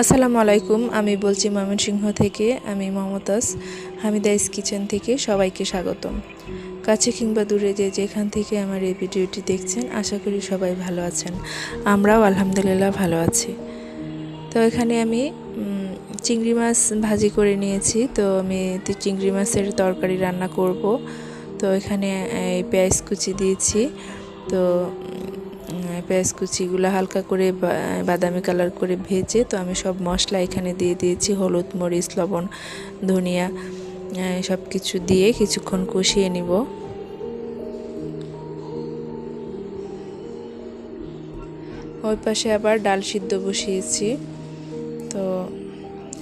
আসসালামু আলাইকুম, আমি বলছি ময়মনসিংহ থেকে, আমি মমতাজ হামিদাইস কিচেন থেকে সবাইকে স্বাগতম। কাছে কিংবা দূরে যে যেখান থেকে আমার এই ভিডিওটি দেখছেন, আশা করি সবাই ভালো আছেন। আমরাও আলহামদুলিল্লাহ ভালো আছি। তো এখানে আমি চিংড়ি মাছ ভাজি করে নিয়েছি, তো আমি চিংড়ি মাছের তরকারি রান্না করব। তো এখানে এই পেঁয়াজ কুচি দিয়েছি, তো পেঁয়াজ কুচিগুলো হালকা করে বাদামি কালার করে ভেজে, তো আমি সব মশলা এখানে দিয়ে দিয়েছি, হলুদ, মরিচ, লবণ, ধনিয়া সব কিছু দিয়ে কিছুক্ষণ কষিয়ে নিব। ওই পাশে আবার ডাল সিদ্ধ বসিয়েছি। তো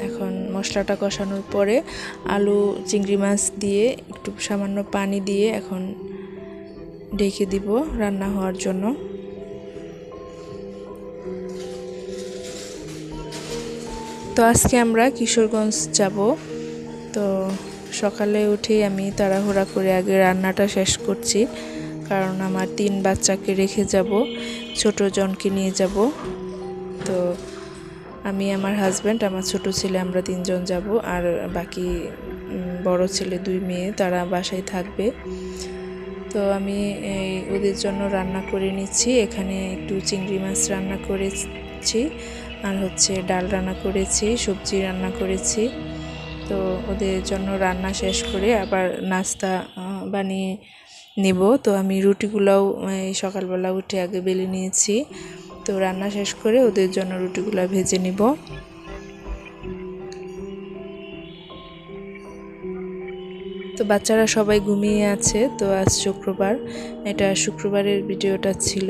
এখন মশলাটা কষানোর পরে আলু, চিংড়ি মাছ দিয়ে একটু সামান্য পানি দিয়ে এখন ঢেকে দিব রান্না হওয়ার জন্য। তো আজকে আমরা কিশোরগঞ্জ যাব। তো সকালে উঠেই আমি তাড়াহুড়া করে আগে রান্নাটা শেষ করছি, কারণ আমার তিন বাচ্চাকে রেখে যাব, ছোট জনকে নিয়ে যাব। তো আমি, আমার হাজব্যান্ড আমার ছোট ছেলে, আমরা তিনজন যাব, আর বাকি বড় ছেলে, দুই মেয়ে, তারা বাসায় থাকবে। তো আমি এই ওদের জন্য রান্না করে নিচ্ছি, এখানে একটু চিংড়ি মাছ রান্না করেছি। আর হচ্ছে ডাল রান্না করেছি, সবজি রান্না করেছি। তো ওদের জন্য রান্না শেষ করে আবার নাস্তা বানিয়ে নেব। তো আমি রুটিগুলোও সকালবেলা উঠে আগে বেলে নিয়েছি। তো রান্না শেষ করে ওদের জন্য রুটিগুলো ভেজে নিব। তো বাচ্চারা সবাই ঘুমিয়ে আছে, তো আজ শুক্রবার। এটা শুক্রবারের ভিডিওটা ছিল।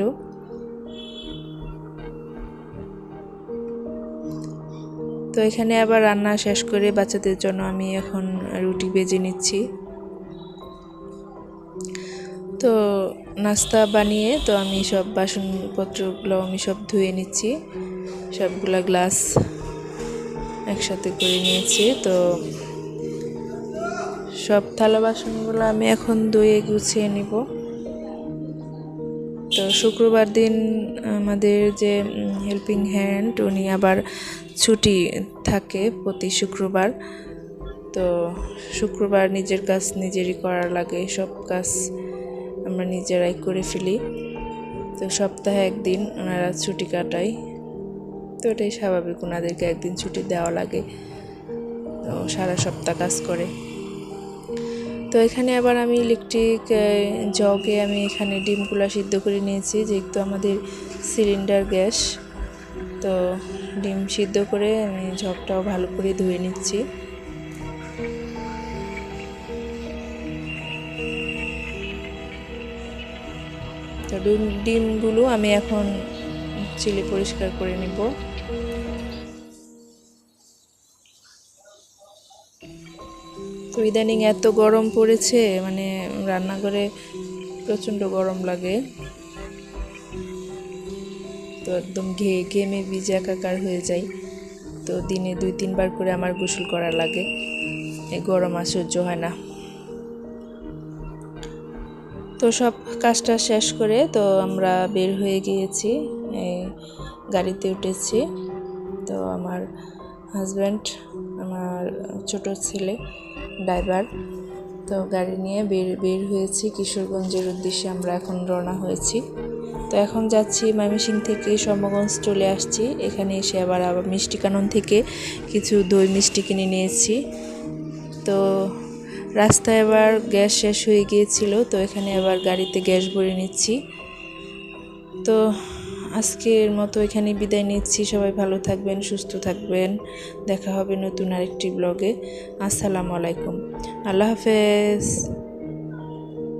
তো এখানে আবার রান্না শেষ করে বাচ্চাদের জন্য আমি এখন রুটি বেজে নিচ্ছি। তো নাস্তা বানিয়ে তো আমি সব বাসনপত্রগুলো আমি সব ধুয়ে নিচ্ছি। সবগুলা গ্লাস একসাথে করে নিয়েছি। তো সব থালা বাসনগুলো আমি এখন ধুয়ে গুছিয়ে নিব। তো শুক্রবার দিন আমাদের যে হেল্পিং হ্যান্ড উনি আবার ছুটি থাকে প্রতি শুক্রবার। তো শুক্রবার নিজের কাজ নিজেরই করার লাগে, সব কাজ আমরা নিজেরাই করে ফেলি। তো সপ্তাহে একদিন ওনারা ছুটি কাটায়। তো এটাই স্বাভাবিক, ওনাদেরকে একদিন ছুটি দেওয়া লাগে। তো সারা সপ্তাহ কাজ করে। তো এখানে আবার আমি ইলেকট্রিক জগে আমি এখানে ডিমগুলো সিদ্ধ করে নিয়েছি, যেহেতু আমাদের সিলিন্ডার গ্যাস। তো ডিম সিদ্ধ করে আমি ঝগটাও ভালো করে ধুয়ে নিচ্ছি। তো ডিম, ডিমগুলো আমি এখন চিলি পরিষ্কার করে নিব। তো ইদানিং এত গরম পড়েছে মানে রান্নাঘরে প্রচণ্ড গরম লাগে। তো একদম ঘে ঘেমে ভিজে একাকার হয়ে যায় তো দিনে দুই, তিনবার করে আমার গোসল করা লাগে। এই গরম আর সহ্য হয় না। তো সব কাজটা শেষ করে তো আমরা বের হয়ে গিয়েছি গাড়িতে উঠেছি। তো আমার হাজব্যান্ড আমার ছোট ছেলে ড্রাইভার তো গাড়ি নিয়ে বের বের হয়েছি কিশোরগঞ্জের উদ্দেশ্যে, আমরা এখন রওনা হয়েছি। তো এখন যাচ্ছি ময়মনসিং থেকে সমগঞ্জ চলে আসছি। এখানে এসে আবার আবার মিষ্টি কানন থেকে কিছু দই মিষ্টি কিনে নিয়েছি। তো রাস্তায় আবার গ্যাস শেষ হয়ে গিয়েছিল, তো এখানে আবার গাড়িতে গ্যাস ভরে নিচ্ছি। তো আজকের মতো এখানে বিদায় নিচ্ছি। সবাই ভালো থাকবেন, সুস্থ থাকবেন। দেখা হবে নতুন আরেকটি ব্লগে আসসালামু আলাইকুম। আল্লাহ হাফেজ।